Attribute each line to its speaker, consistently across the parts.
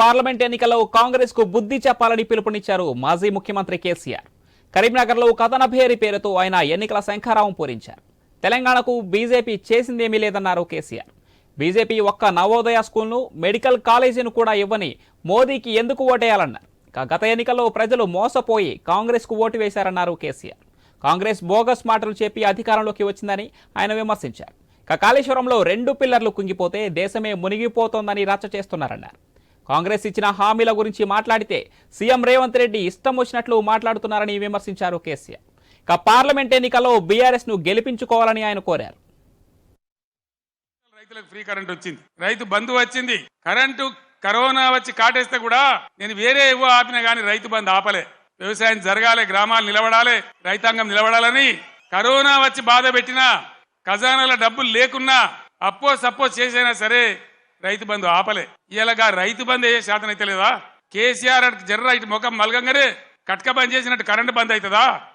Speaker 1: Parliament ఎన్నికల్లో కాంగ్రెస్కు బుద్ధి చెప్పాలని పిలుపునిచ్చారు మాజీ ముఖ్యమంత్రి కేసీఆర్. కరీంనగర్లో కథన భేరి పేరుతో ఆయన ఎన్నికల శంఖారావం పూరించారు. తెలంగాణకు బీజేపీ చేసిందేమీ లేదన్నారు కేసీఆర్. బీజేపీ ఒక్క నవోదయ స్కూల్ను మెడికల్ కాలేజీని కూడా ఇవ్వని మోదీకి ఎందుకు ఓటేయాలన్నారు? గత ఎన్నికల్లో ప్రజలు మోసపోయి కాంగ్రెస్కు ఓటు వేశారన్నారు కేసీఆర్. కాంగ్రెస్ బోగస్ మాటలు చెప్పి అధికారంలోకి వచ్చిందని ఆయన విమర్శించారు. కాళేశ్వరంలో రెండు పిల్లర్లు కుంగిపోతే దేశమే మునిగిపోతోందని రచ్చ చేస్తున్నారన్నారు. కాంగ్రెస్ ఇచ్చిన హామీల గురించి మాట్లాడితే సీఎం రేవంత్ రెడ్డి ఇష్టం వచ్చినట్లు మాట్లాడుతున్నారని విమర్శించారు కేసీఆర్. ఇక పార్లమెంట్ ఎన్నికల్లో బీఆర్ఎస్ను గెలిపించుకోవాలని ఆయన కోరారు.
Speaker 2: రైతులకు ఫ్రీ కరెంట్ వచ్చింది. రైతు బంధు వచ్చింది. కరెంటు కరోనా వచ్చి కాటేస్తే కూడా నేను వేరే ఏవో ఆపినా కానీ రైతు బంధు ఆపలే. వ్యవసాయం జరగాలి గ్రామాలు నిలబడాలి రైతాంగం నిలబడాలని కరోనా వచ్చి బాధ పెట్టినా ఖజానాల డబ్బులు లేకున్నా అప్పో సప్పో చేసైనా సరే రైతు బంధు ఆపలే. ఇలాగా రైతు బంధు ఏ శాతం అయితే లేదా? కేసీఆర్ అటు జర్ర ఇటు ముఖం మలగంగానే కట్క బంద్ చేసినట్టు కరెంటు బంద్ అవుతుందా?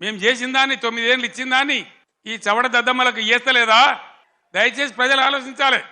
Speaker 2: మేము చేసిన దాన్ని తొమ్మిదేళ్ళు ఇచ్చిన దాన్ని ఈ చవడ దద్దమ్మలకు ఇస్తలేదా దయచేసి ప్రజలు ఆలోచించాలి.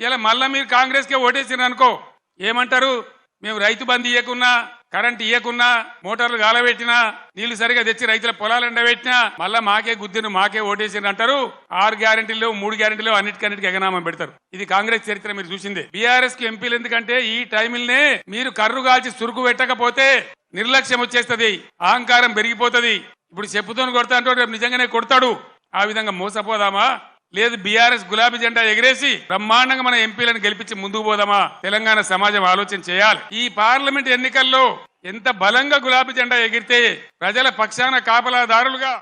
Speaker 2: ఇలా మళ్ళా మీరు కాంగ్రెస్కే ఓటేసిన అనుకో. ఏమంటారు? మేము రైతు బంధు ఇవ్వకున్నా కరెంట్ ఇవ్వకున్నా మోటార్లు గాలబెట్టినా నీళ్ళు సరిగా తెచ్చి రైతుల పొలాలు ఎండబెట్టినా మళ్ళా మాకే గుద్దిను మాకే ఓటేసిన అంటారు. ఆరు గ్యారెంటీలు మూడు గ్యారెంటీలు అన్నిటికన్నిటికీ ఎగనామం పెడతారు. ఇది కాంగ్రెస్ చరిత్ర మీరు చూసిందే. బీఆర్ఎస్కి ఎంపీలు ఎందుకంటే ఈ టైంలనే మీరు కర్రు కాల్చి సురుకు పెట్టకపోతే నిర్లక్ష్యం వచ్చేస్తుంది అహంకారం పెరిగిపోతది. ఇప్పుడు చెప్పుతోని కొడతా అంటే రేపు నిజంగానే కొడతాడు. ఆ విధంగా మోసపోదామా? లేదు బీఆర్ఎస్ గులాబీ జెండా ఎగిరేసి బ్రహ్మాండంగా మన ఎంపీలను గెలిపించి ముందుకు పోదామా? తెలంగాణ సమాజం ఆలోచన చేయాలి. ఈ పార్లమెంట్ ఎన్నికల్లో ఎంత బలంగా గులాబీ జెండా ఎగిరితే ప్రజల పక్షాన కాపలాదారులుగా